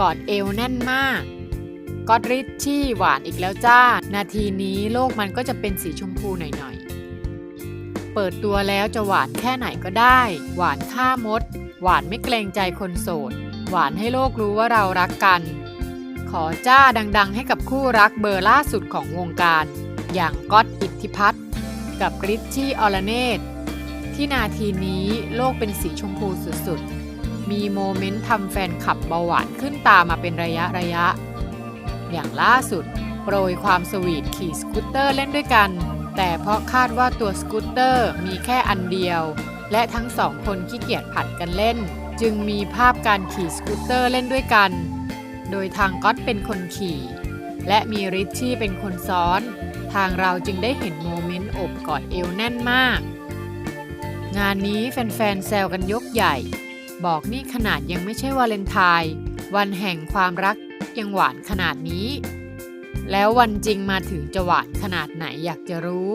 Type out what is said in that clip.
กอดเอวแน่นมากก็อดริชชี่หวานอีกแล้วจ้า นาทีนี้โลกมันก็จะเป็นสีชมพูหน่อยๆ เปิดตัวแล้วจะหวานแค่ไหนก็ได้ หวานฆ่ามด หวานไม่เกรงใจคนโสด หวานให้โลกรู้ว่าเรารักกัน ขอจ้าดังๆ ให้กับคู่รักเบอร์ล่าสุดของวงการ อย่างก๊อตอิทธิพัฒน์กับริชชี่ออลเนตที่นาทีนี้โลกเป็นสีชมพูสุดๆ มีโมเมนต์ทำแฟนขับเบาหวานขึ้นตามมาเป็นระยะระยะ อย่างล่าสุด โปรยความสวีทขี่สกูตเตอร์เล่นด้วยกัน แต่เพราะคาดว่าตัวสกูตเตอร์มีแค่อันเดียว และทั้งสองคนขี้เกียจผัดกันเล่น จึงมีภาพการขี่สกูตเตอร์เล่นด้วยกัน โดยทางก๊อตเป็นคนขี่ และมีริชชี่เป็นคนซ้อน ทางเราจึงได้เห็นโมเมนต์อบกอดเอวแน่นมาก งานนี้แฟนๆแซวกันยกใหญ่ บอกนี่ขนาดยังไม่ใช่วาเลนไทน์วันแห่งความรักยังหวานขนาดนี้ แล้ววันจริงมาถึงจะหวานขนาดไหนอยากจะรู้